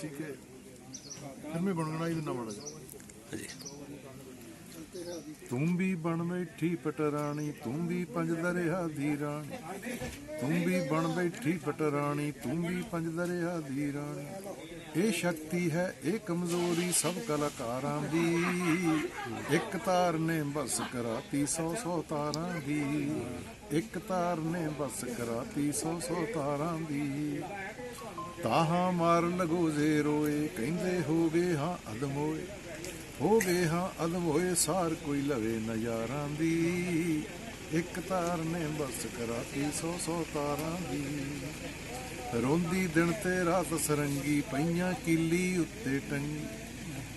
ਸੀ ਕਿ ਤੂੰ ਵੀ ਬਣ ਬੈਠੀ ਪਟਰਾਣੀ ਤੂੰ ਵੀ ਪੰਜ ਦਰਿਆ ਦੀ ਰਾਣੀ ਤੂੰ ਵੀ ਬਣ ਬੈਠੀ ਪਟਰਾਣੀ ਤੂੰ ਵੀ ਪੰਜ ਦਰਿਆ ਦੀ ਰਾਣੀ ਇਹ ਸ਼ਕਤੀ ਹੈ ਇਹ ਕਮਜ਼ੋਰੀ ਸਭ ਕਲਾਕਾਰਾਂ ਦੀ। ਇੱਕ ਤਾਰ ਨੇ ਬਸ ਕਰਾਤੀ ਸੌ ਸੌ ਤਾਰਾਂ ਦੀ। ਇੱਕ ਤਾਰ ਨੇ ਬਸ ਕਰਾਤੀ ਸੌ ਸੌ ਤਾਰਾਂ ਦੀ। ਤਾਹਾਂ ਮਾਰ ਲਗੋ ਰੋਏ, ਕਹਿੰਦੇ ਹੋ ਗਏ ਹਾਂ ਅਦਮ ਹੋਏ। ਹੋ ਗਏ ਹਾਂ ਅਦਮ ਹੋਏ, ਸਾਰ ਕੋਈ ਲਵੇ ਨਜ਼ਾਰਾਂ ਦੀ। ਇੱਕ ਤਾਰ ਨੇ ਬਸ ਕਰਾਤੀ ਸੌ ਸੌ ਤਾਰਾਂ ਦੀ। ਰੋਂਦੀ ਦਿਨ ਤੇ ਰਾਤ ਸਰੰਗੀ ਪਈਆਂ ਕੀਲੀ ਉੱਤੇ ਟੰਗੀ।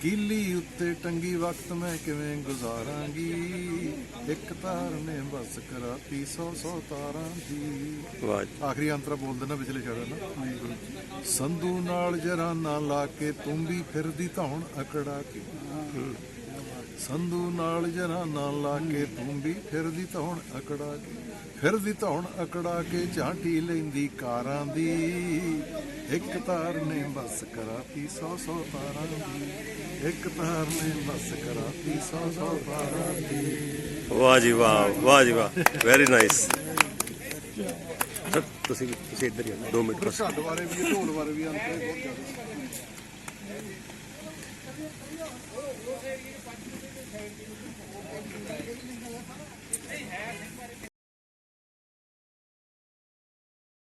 ਕੀਲੀ ਉੱਤੇ ਟੰਗੀ, ਵਕਤ ਮੈਂ ਕਿਵੇਂ ਗੁਜ਼ਾਰਾਂਗੀ? ਇੱਕ ਤਾਰ ਨੇ ਬਸ ਕਰਾਤੀ ਸੌ ਸੌ ਤਾਰਾਂ ਦੀ। ਵਾਹ। ਆਖਰੀ ਅੰਤਰਾ ਬੋਲ ਦੇਣਾ ਵਿਚਲੇ ਛੜਾ ਨਾ। ਸੰਧੂ ਨਾਲ ਜਰਾਨਾ ਲਾ ਕੇ ਤੂੰ ਵੀ ਫਿਰਦੀ ਧੌਣ ਅਕੜਾ ਕੇ। ਸੰਧੂ ਨਾਲ ਜਰਾਨਾ ਲਾ ਕੇ ਤੂੰ ਵੀ ਫਿਰਦੀ ਧੌਣ ਅਕੜਾ ਕੇ। ਫਿਰਦੀ ਧੌਣ ਅਕੜਾ ਕੇ ਝਾਂਟੀ ਲੈਂਦੀ ਕਾਰਾਂ ਦੀ। ਇੱਕ ਤਾਰ ਨੇ ਬਸ ਕਰਾਤੀ ਸੌ ਸੌ ਤਾਰਾਂ ਦੀ। ਇੱਕ ਤਾਰ ਨੇ ਬਸ ਕਰਾਤੀ ਸੌ ਸੌ ਤਾਰਾਂ ਦੀ। ਵਾਹ ਜੀ ਵਾਹ ਵਾਹ ਜੀ ਵਾਹ। ਵੈਰੀ ਨਾਈਸ ਤੁਸੀਂ ਤੁਸੀਂ ਇੱਧਰ ਹੀ 2 ਮਿੰਟ ਬਸ। ਢੱਡ ਬਾਰੇ ਵੀ, ਢੋਲ ਬਾਰੇ ਵੀ ਅੰਤਰੇ ਬਹੁਤ ਜ਼ਿਆਦਾ।